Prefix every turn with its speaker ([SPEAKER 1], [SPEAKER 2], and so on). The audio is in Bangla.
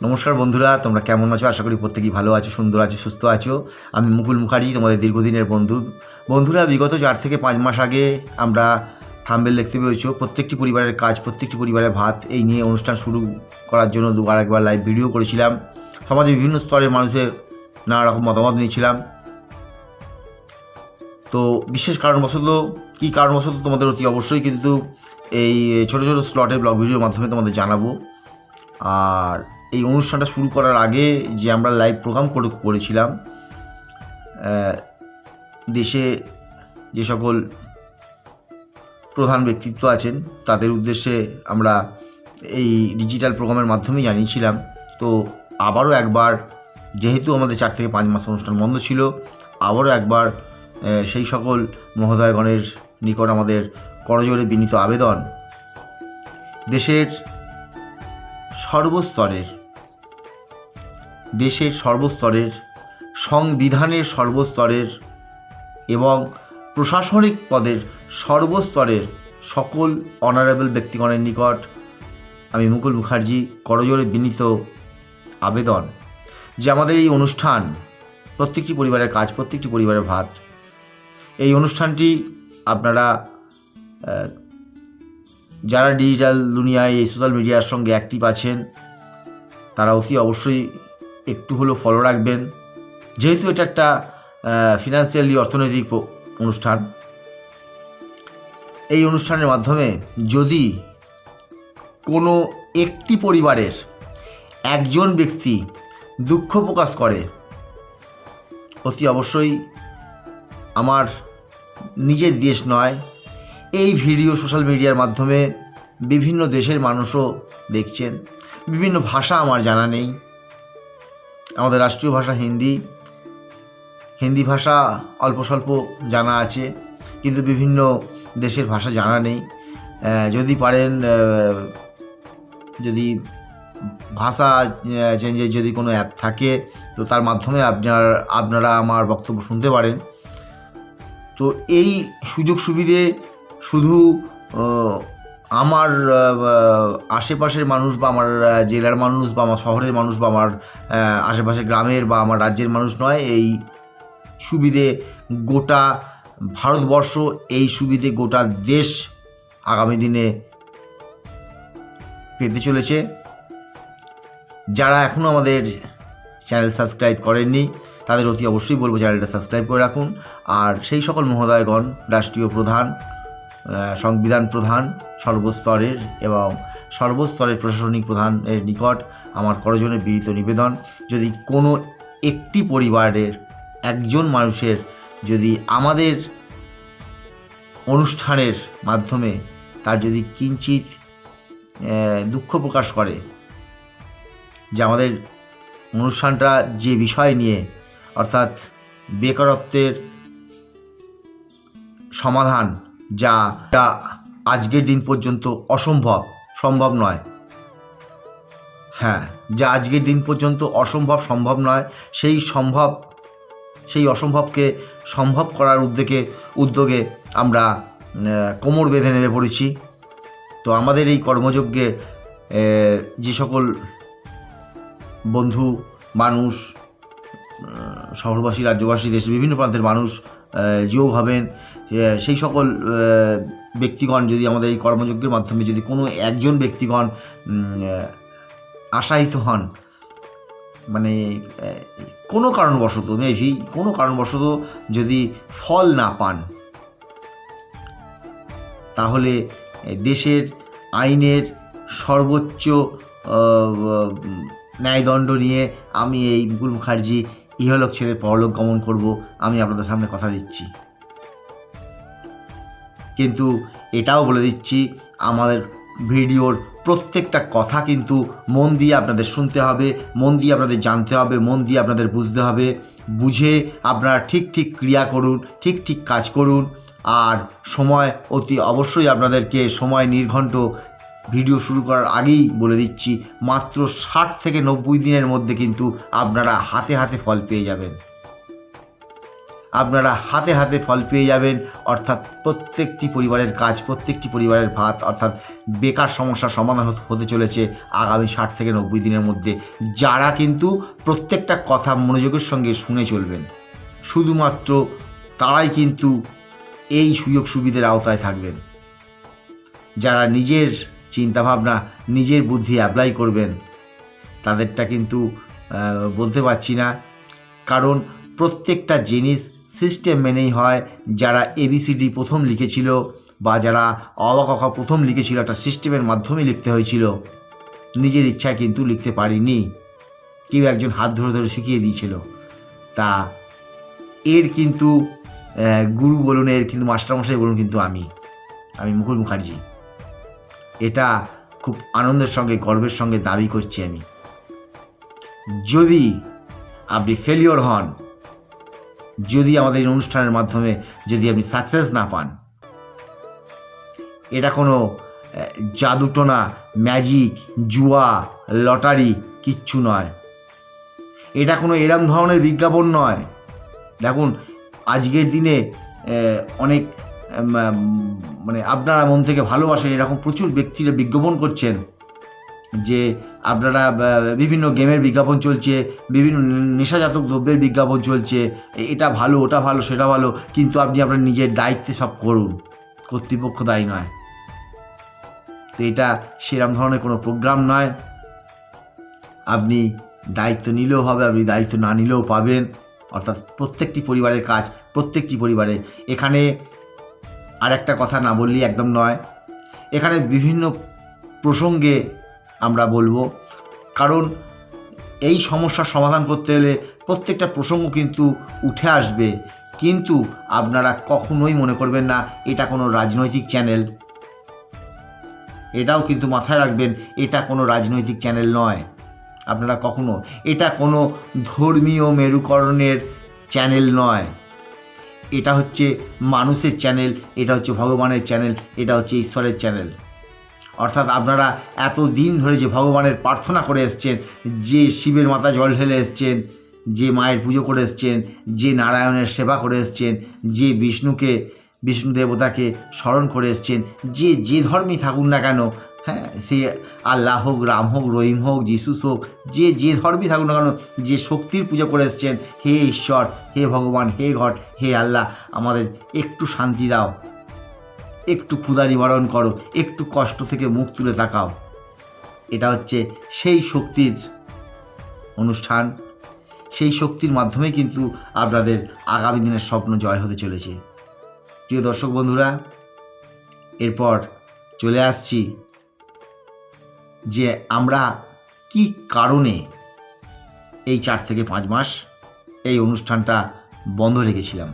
[SPEAKER 1] নমস্কার বন্ধুরা, তোমরা কেমন আছো? আশা করি প্রত্যেকেই ভালো আছো, সুন্দর আছো, সুস্থ আছো। আমি মুকুল মুখার্জি, তোমাদের দীর্ঘদিনের বন্ধু। বন্ধুরা, বিগত চার থেকে পাঁচ মাস আগে আমরা থাম্বেল দেখতে পেয়েছ। প্রত্যেকটি পরিবারের কাজ, প্রত্যেকটি পরিবারের ভাত, এই নিয়ে অনুষ্ঠান শুরু করার জন্য দুবার একবার লাইভ ভিডিও করেছিলাম। সমাজে বিভিন্ন স্তরের মানুষের নানা রকম মতামত নিয়েছিলাম। তো বিশেষ কারণবশত, কী কারণবশত তোমাদের অতি অবশ্যই কিন্তু এই ছোটো ছোটো স্লটের ব্লগ ভিডিওর মাধ্যমে তোমাদের জানাব। আর এই অনুষ্ঠানটা শুরু করার আগে যে আমরা লাইভ প্রোগ্রাম করে, করেছিলাম দেশে যে সকল প্রধান ব্যক্তিত্ব আছেন, তাদের উদ্দেশ্যে আমরা এই ডিজিটাল প্রোগ্রামের মাধ্যমেই জানিয়েছিলাম। তো আবারও একবার, যেহেতু আমাদের চার থেকে পাঁচ মাস অনুষ্ঠান বন্ধ ছিল, আবারও একবার সেই সকল মহোদয়গণের নিকট আমাদের করজোরে বিনীত আবেদন। দেশের সর্বস্তরের, দেশের সর্বস্তরের, সংবিধানের সর্বস্তরের এবং প্রশাসনিক পদের সর্বস্তরের সকল অনারেবল ব্যক্তিগণের নিকট আমি মুকুল মুখার্জি করজোরে বিনীত আবেদন যে আমাদের এই অনুষ্ঠান প্রত্যেকটি পরিবারের কাজ, প্রত্যেকটি পরিবারের ভাত, এই অনুষ্ঠানটি আপনারা যারা ডিজিটাল দুনিয়ায় এই সোশ্যাল মিডিয়ার সঙ্গে অ্যাক্টিভ আছেন, তারা অতি অবশ্যই একটু হলেও ফলো রাখবেন। যেহেতু এটা একটা ফিনান্সিয়ালি অর্থনৈতিক অনুষ্ঠান, এই অনুষ্ঠানের মাধ্যমে যদি কোনো একটি পরিবারের একজন ব্যক্তি দুঃখ প্রকাশ করে, অতি অবশ্যই আমার নিজের দেশ নয় এই ভিডিও সোশ্যাল মিডিয়ার মাধ্যমে বিভিন্ন দেশের মানুষও দেখছেন। বিভিন্ন ভাষা আমার জানা নেই। আমাদের রাষ্ট্রীয় ভাষা হিন্দি। হিন্দি ভাষা অল্প স্বল্প জানা আছে, কিন্তু বিভিন্ন দেশের ভাষা জানা নেই। যদি পারেন যদি ভাষা চেঞ্জের যদি কোনো অ্যাপ থাকে, তো তার মাধ্যমে আপনার, আপনারা আমার বক্তব্য শুনতে পারেন। তো এই সুযোগ সুবিধে শুধু আমার আশেপাশের মানুষ বা আমার জেলার মানুষ বা আমার শহরের মানুষ বা আমার আশেপাশের গ্রামের বা আমার রাজ্যের মানুষ নয়, এই সুবিধে গোটা ভারতবর্ষ, এই সুবিধে গোটা দেশ আগামী দিনে পেতে চলেছে। যারা এখনও আমাদের চ্যানেল সাবস্ক্রাইব করেননি, তাদের অতি অবশ্যই বলব চ্যানেলটা সাবস্ক্রাইব করে রাখুন। আর সেই সকল মহোদয়গণ, রাষ্ট্রীয় প্রধান সংবিধান প্রধান, সর্বস্তরের এবং সর্বস্তরের প্রশাসনিক প্রধানের নিকট আমার করজনের বিনীত নিবেদন। যদি কোনো একটি পরিবারের একজন মানুষের যদি আমাদের অনুষ্ঠানের মাধ্যমে তার যদি কিঞ্চিত দুঃখ প্রকাশ করে যে আমাদের অনুষ্ঠানটা যে বিষয় নিয়ে, অর্থাৎ বেকারত্বের সমাধান যা যা আজকের দিন পর্যন্ত অসম্ভব, সম্ভব নয়। হ্যাঁ যা আজকের দিন পর্যন্ত অসম্ভব, সম্ভব নয়, সেই সম্ভব, সেই অসম্ভবকে সম্ভব করার উদ্যোগে উদ্যোগে আমরা কোমর বেঁধে নেমে পড়েছি। তো আমাদের এই কর্মযজ্ঞের যে সকল বন্ধু, মানুষ শহরবাসী, রাজ্যবাসী, দেশের বিভিন্ন প্রান্তের মানুষ যোগ হবেন। সেই সকল ব্যক্তিগণ যদি আমাদের এই কর্মযজ্ঞের মাধ্যমে যদি কোনো একজন ব্যক্তিগণ আশায়িত হন মানে কোনো কারণবশত মেভি কোনো কারণবশত যদি ফল না পান, তাহলে দেশের আইনের সর্বোচ্চ ন্যায়দণ্ড নিয়ে আমি এই মুকুল মুখার্জি ইহলোক ছেড়ে পরলোক গমন করব। আমি আপনাদের সামনে কথা দিচ্ছি। কিন্তু এটাও বলে দিচ্ছি, আমাদের ভিডিওর প্রত্যেকটা কথা কিন্তু মন দিয়ে আপনাদের শুনতে হবে, মন দিয়ে আপনাদের জানতে হবে, মন দিয়ে আপনাদের বুঝতে হবে। বুঝে আপনারা ঠিক ঠিক ক্রিয়া করুন, ঠিক ঠিক কাজ করুন। আর সময় অতি অবশ্যই আপনাদেরকে সময় নির্ঘণ্ট ভিডিও শুরু করার আগেই বলে দিচ্ছি, মাত্র ষাট থেকে নব্বই দিনের মধ্যে কিন্তু আপনারা হাতে হাতে ফল পেয়ে যাবেন। আপনারা হাতে হাতে ফল পেয়ে যাবেন। অর্থাৎ প্রত্যেকটি পরিবারের কাজ, প্রত্যেকটি পরিবারের ভাত, অর্থাৎ বেকার সমস্যার সমাধান হতে- চলেছে আগামী ষাট থেকে নব্বই দিনের মধ্যে। যারা কিন্তু প্রত্যেকটা কথা মনোযোগের সঙ্গে শুনে চলবেন, শুধুমাত্র তারাই কিন্তু এই সুযোগ সুবিধার আওতায় থাকবেন। যারা নিজের চিন্তাভাবনা, নিজের বুদ্ধি অ্যাপ্লাই করবেন, তাদেরটা কিন্তু বলতে পারছি না। কারণ প্রত্যেকটা জিনিস সিস্টেম মেনেই হয়, যারা এবিসিডি প্রথম লিখেছিল বা যারা অবাক প্রথম লিখেছিল একটা সিস্টেমের মাধ্যমে লিখতে হয়েছিল। নিজের ইচ্ছায় কিন্তু লিখতে পারিনি। কেউ একজন হাত ধরে ধরে শিখিয়ে দিয়েছিল। তা এর কিন্তু গুরু বলুন, এর কিন্তু মাস্টারমশাই বলুন কিন্তু আমি। আমি মুকুল মুখার্জি। এটা খুব আনন্দের সঙ্গে, গর্বের সঙ্গে দাবি করছি আমি। যদি আপনি ফেলিওর হন যদি আমাদের এই অনুষ্ঠানের মাধ্যমে যদি আপনি সাকসেস না পান, এটা কোনো জাদুটোনা ম্যাজিক জুয়া লটারি কিচ্ছু নয়। এটা কোনো এরম ধরনের বিজ্ঞাপন নয়। দেখুন, আজকের দিনে অনেক মানে আপনারা মন থেকে ভালোবাসেন, এরকম প্রচুর ব্যক্তিরা বিজ্ঞাপন করছেন। যে আপনারা বিভিন্ন গেমের বিজ্ঞাপন চলছে, বিভিন্ন নেশাজাতক দ্রব্যের বিজ্ঞাপন চলছে এটা ভালো, ওটা ভালো, সেটা ভালো, কিন্তু আপনি আপনার নিজের দায়িত্বে সব করুন। কর্তৃপক্ষ দায়ী নয়। তো এটা সেরম ধরনের কোনো প্রোগ্রাম নয়। আপনি দায়িত্ব নিলেও হবে, আপনি দায়িত্ব না নিলেও পাবেন। অর্থাৎ প্রত্যেকটি পরিবারের কাজ, প্রত্যেকটি পরিবারে। এখানে আর একটা কথা না বললেই একদম নয়। এখানে বিভিন্ন প্রসঙ্গে আমরা বলব। কারণ এই সমস্যার সমাধান করতে হলে প্রত্যেকটা প্রসঙ্গ কিন্তু উঠে আসবে। কিন্তু আপনারা কখনোই মনে করবেন না, এটা কোনো রাজনৈতিক চ্যানেল। এটাও কিন্তু মাথায় রাখবেন, এটা কোনো রাজনৈতিক চ্যানেল নয়। আপনারা কখনো, এটা কোনো ধর্মীয় মেরুকরণের চ্যানেল নয়। এটা হচ্ছে মানুষের চ্যানেল, এটা হচ্ছে ভগবানের চ্যানেল, এটা হচ্ছে ঈশ্বরের চ্যানেল। অর্থাৎ আপনারা এত দিন ধরে যে ভগবানের প্রার্থনা করে এসছেন, যে শিবের মাথা জল ঢেলে এসছেন, যে মায়ের পুজো করে এসছেন, যে নারায়ণের সেবা করে এসছেন, যে বিষ্ণুকে, বিষ্ণু দেবতাকে স্মরণ করে এসছেন, যে যে ধর্মই থাকুন না কেন হ্যাঁ সে আল্লাহ হোক, রাম হোক, রহিম হোক, যিশুস হোক, যে যে ধর্মই থাকুন না কেন, যে শক্তির পুজো করে এসছেন, হে ঈশ্বর, হে ভগবান, হে ঘট হে আল্লাহ, আমাদের একটু শান্তি দাও। একটু ক্ষুধা নিবারণ করো, একটু কষ্ট থেকে মুখ তুলে তাকাও। এটা হচ্ছে সেই শক্তির অনুষ্ঠান। সেই শক্তির মাধ্যমে কিন্তু আপনাদের আগামী দিনের স্বপ্ন জয় হতে চলেছে। প্রিয় দর্শক বন্ধুরা, এরপর চলে আসছি যে আমরা কি কারণে এই চার থেকে পাঁচ মাস এই অনুষ্ঠানটা বন্ধ রেখেছিলাম।